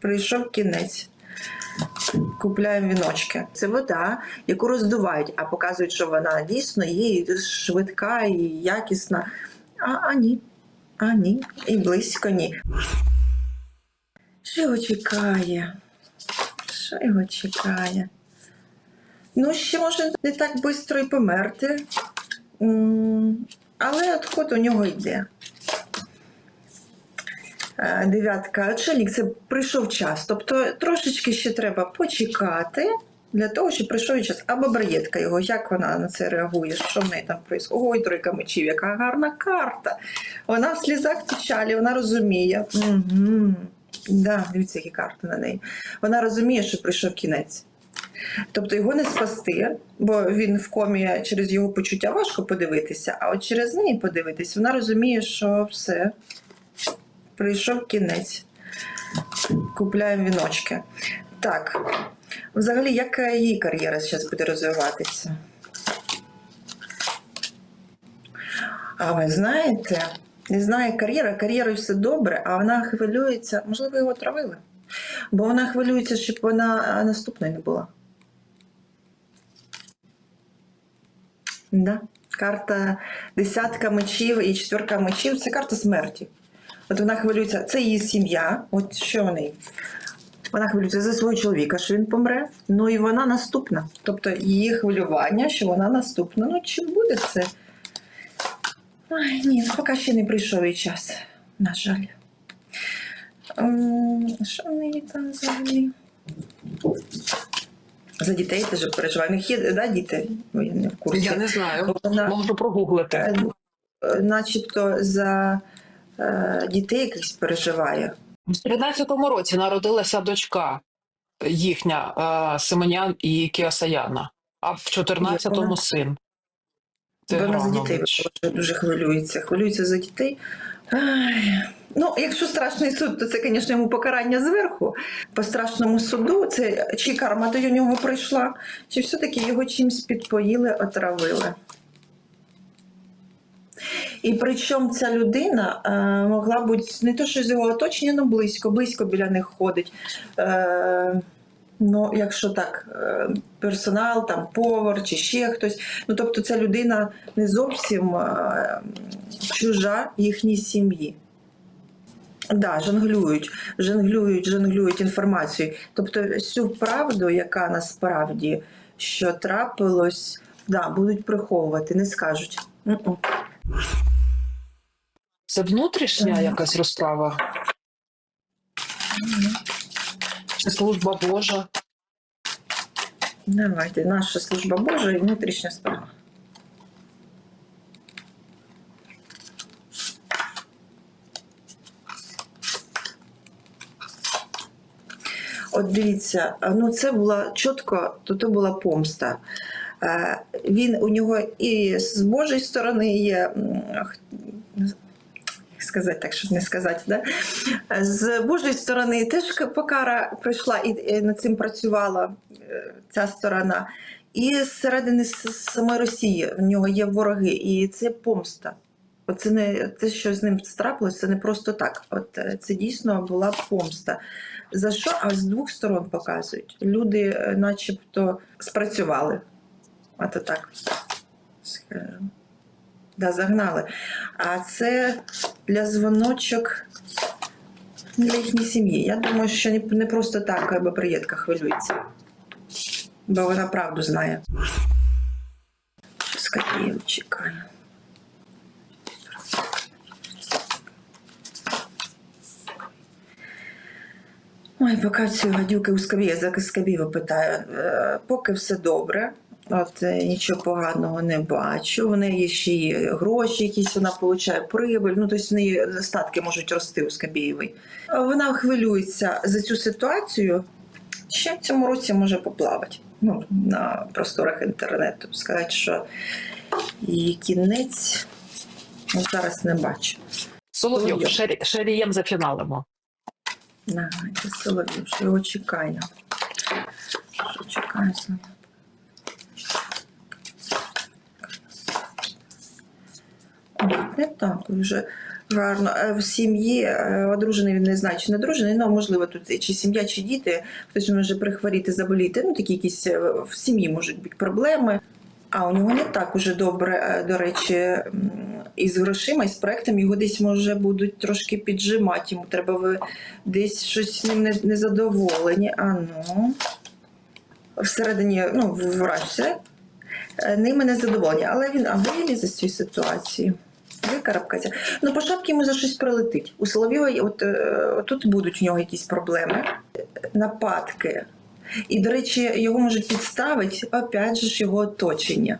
Прийшов кінець. Купляємо віночки. Це вода, яку роздувають, а показують, що вона дійсно є швидка і якісна. А, а ні. А ні. І близько ні. Що його чекає? Що його чекає? Ну, ще може не так швидко і померти. Але відход у нього йде. Е, Дев'ятка. Отшельник, це прийшов час. Тобто трошечки ще треба почекати для того, щоб прийшов час. Або браєтка його, як вона на це реагує, що в неї там відбувається? Ой, тройка мечів, яка гарна карта. Вона в слізах печалі, вона розуміє. Угу. Да, дивіться, які карти на неї. Вона розуміє, що прийшов кінець. Тобто його не спасти, бо він в комі через його почуття важко подивитися, а от через неї подивитись, вона розуміє, що все, прийшов кінець. Купляємо віночки. Так, взагалі, як її кар'єра зараз буде розвиватися? А ви знаєте, не знає кар'єра, кар'єрою все добре, а вона хвилюється, можливо, його травили. Бо вона хвилюється, щоб вона наступною не була. Да. Карта десятка мечів і четверка мечів це карта смерті. От вона хвилюється, це її сім'я. От що в неї? Вона хвилюється за свого чоловіка, що він помре. Ну і вона наступна. Тобто її хвилювання, що вона наступна. Ну, чи буде це? Ай, ні, поки ще не прийшов її час, на жаль. Ем, Що в неї там взагалі? За дітей теж переживаю. У них є да, діти? Я не в курсі. Я не знаю. Вона, Можу прогуглити. е, е, начебто за дітей якихось переживає. В 13-му році народилася дочка їхня е, Семенян і Кіосаяна, а в 14-му Вона- син. Вона за дітей дуже хвилюється. Хвилюється за дітей. Ай. Ну, якщо страшний суд, то це, звісно, йому покарання зверху. По страшному суду це чи карма до нього прийшла, чи все-таки його чимось підпоїли, отравили. І причому ця людина е, могла бути не то, що з його оточення, але близько, близько біля них ходить. Е, ну, якщо так, е, персонал, там повар чи ще хтось. Ну, тобто, ця людина не зовсім е, чужа їхній сім'ї. Да, жонглюють, жонглюють, жонглюють інформацією. Тобто всю правду, яка насправді що трапилось, да, будуть приховувати, не скажуть. М-м. Це внутрішня якась розправа? Чи служба Божа? Давайте, наша служба Божа і внутрішня справа. От дивіться, ну це була чітко, то це була помста. Е, Він у нього і з Божої сторони є. Сказати так, щоб не сказати, да? з Божої сторони теж покара прийшла і над цим працювала е, ця сторона. І зсередини самої Росії в нього є вороги, і це помста. Оце не те, що з ним трапилось, це не просто так. От е, це дійсно була помста. За що? А з двох сторон показують. Люди, е, начебто, спрацювали. А то так. скажемо. Да, загнали. А це для дзвоночок для їхньої сім'ї. Я думаю, що не, просто так аби приєдка хвилюється. Бо вона правду знає. Що Скоріше чекає. Ой, поки ці гадюки у скабі, я за скабів питаю. Е, Поки все добре. От нічого поганого не бачу. В неї ще й гроші, якісь вона отримує прибиль. Ну, тобто в неї статки можуть рости у Скабєєвої. Вона хвилюється за цю ситуацію. Ще в цьому році може поплавати. Ну, на просторах інтернету. Сказати, що її кінець ну, зараз не бачу. Соловйов, Соловйов. шері, шерієм зафіналимо. Давайте Соловів, що його чекає. Що чекає Соловів? Ой, Не так вже. Гарно. Е, В сім'ї е, одружений він не знає, чи не одружений, ну можливо, тут чи сім'я, чи діти, хтось може прихворіти, заболіти. Ну, такі якісь е, в сім'ї можуть бути проблеми. А у нього не так уже добре, до речі, м, із грошима, і з проектом його десь може будуть трошки піджимати. Йому треба ви десь щось з ним не- незадоволені. А ну. Всередині, ну, вражці, ними не задоволені. Але він а вилізе з цієї ситуації. Викарабкається. Ну, по шапці йому за щось прилетить. У Соловйова от, е, тут будуть у нього якісь проблеми, нападки. І, до речі, його можуть підставити, опять же ж, його оточення.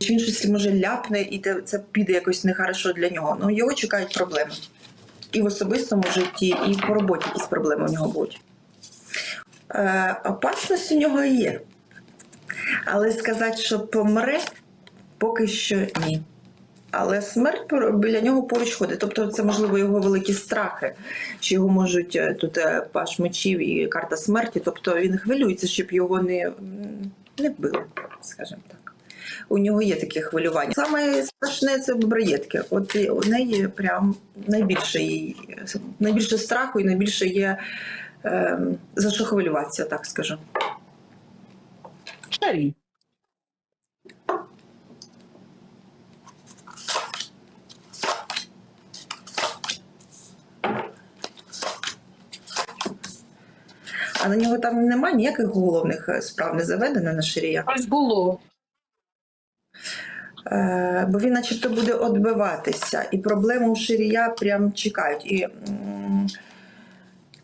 Він щось може ляпне, і це піде якось нехорошо для нього. Ну, його чекають проблеми. І в особистому житті, і по роботі якісь проблеми у нього будуть. Е, опасність у нього є. Але сказати, що помре, поки що ні. Але смерть біля нього поруч ходить. Тобто це, можливо, його великі страхи, що його можуть е, тут е, паш мечів і карта смерті. Тобто він хвилюється, щоб його не, не вбили, скажімо так. У нього є таке хвилювання. Саме страшне це боброєдки. От у неї прям найбільше їй, найбільше страху і найбільше є е, за що хвилюватися, так скажу. Шарі. А на нього там немає ніяких головних е, справ не заведено на ширія. Ось було. Е, бо він начебто буде відбиватися, і проблему у Ширія прям чекають. І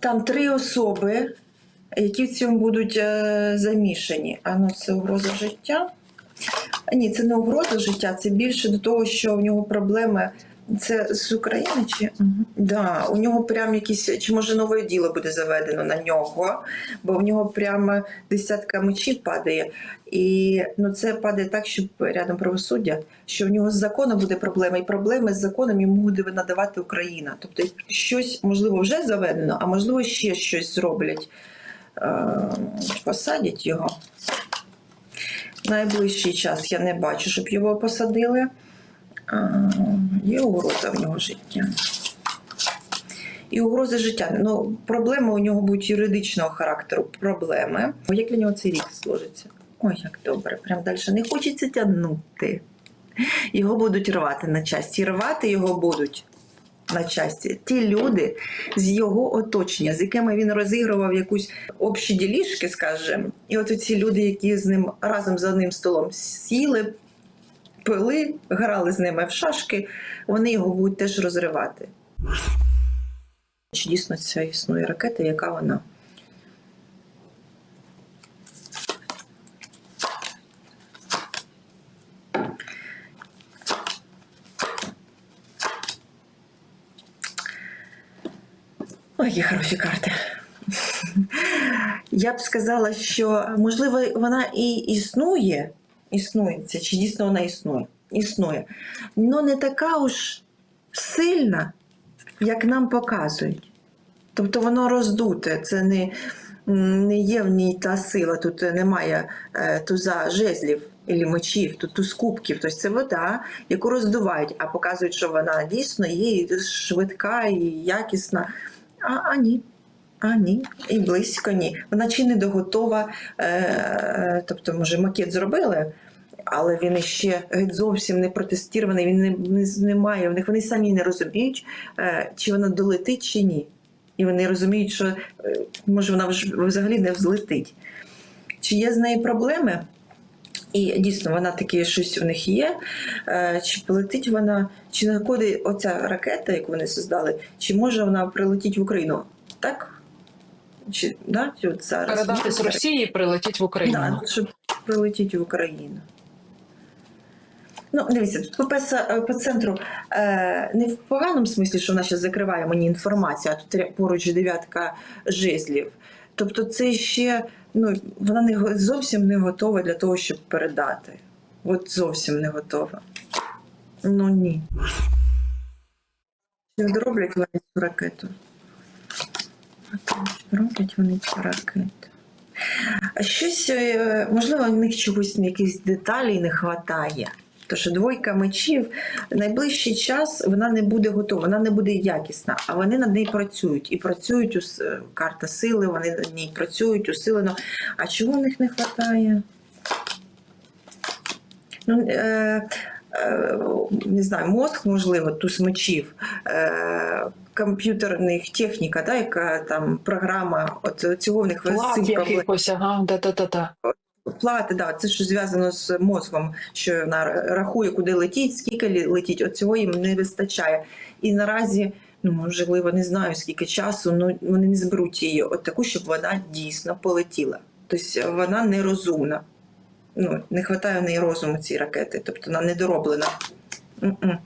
там три особи, які в цьому будуть е, замішані. А ну це угроза життя. Ні, це не угроза життя, це більше до того, що в нього проблеми. Це з України чи Мгм. да, у нього прям якісь, чи може нове діло буде заведено на нього, бо в нього прямо десятка мечів падає. І ну, це падає так, що рядом правосуддя, що в нього з законом буде проблема, і проблеми з законом йому буде надавати Україна. Тобто щось можливо вже заведено, а можливо ще щось зроблять, е, посадять його. Найближчий час я не бачу, щоб його посадили. Є угроза в нього життя. І угрози життя. Ну, проблеми у нього будуть юридичного характеру. Проблеми. Як для нього цей рік сложиться? Ой, як добре, прям далі не хочеться тягнути. Його будуть рвати на часті. Рвати його будуть на часті ті люди з його оточення, з якими він розігрував якусь общі ділішки, скажімо. І от ці люди, які з ним разом за одним столом сіли, пили, грали з ними в шашки, вони його будуть теж розривати. Чи дійсно ця існує ракета, яка вона? Ой, які хороші карти. Я б сказала, що можливо вона і існує, існує це, чи дійсно вона існує? Існує. але не така уж сильна, як нам показують. Тобто воно роздуте, це не, не є в ній та сила, тут немає е, туза жезлів і мечів, тут туз кубків. Тобто це вода, яку роздувають, а показують, що вона дійсно є швидка і якісна. А, а ні. А ні, і близько ні. Вона чи не доготова, е, тобто, може, макет зробили, але він іще геть зовсім не протестований, він не, не, не має. В них вони самі не розуміють, е, чи вона долетить, чи ні. І вони розуміють, що е, може вона взагалі не взлетить. Чи є з нею проблеми? І дійсно, вона таке щось у них є. Е, Чи полетить вона, чи знаходить оця ракета, яку вони создали, чи може вона прилетіти в Україну? Так? Чи, да? От зараз? Передати з Росії і прилетіть в Україну. Да, щоб прилетіти в Україну. Ну, дивіться, тут по, по центру е, не в поганому смислі, що вона зараз закриває мені інформацію, а тут поруч дев'ятка жезлів. Тобто це ще ну, вона не, зовсім не готова для того, щоб передати. От зовсім не готова. Ну ні. Чи зроблять вони ракету? Роблять вони цю ракету. А щось, е, можливо, в них чогось якихось деталей не вистачає. То що двойка мечів найближчий час вона не буде готова, вона не буде якісна, а вони над нею працюють і працюють ус- карта сили, вони над ній працюють усилено. А чого в них не вистачає? Ну, е, е, не знаю, мозк, можливо, туз мечів, е, комп'ютерних техніка, да, яка там програма, от цього в них Плат якихось, ага, да-да-да. Плати, да, це що зв'язано з мозком, що вона рахує, куди летіть, скільки летіть. От цього їм не вистачає. І наразі, ну можливо, не знаю скільки часу, ну вони не зберуть її от таку, щоб вона дійсно полетіла. Тобто вона нерозумна. Ну, не вистачає в неї розуму цієї ракети, тобто вона недороблена. М-м.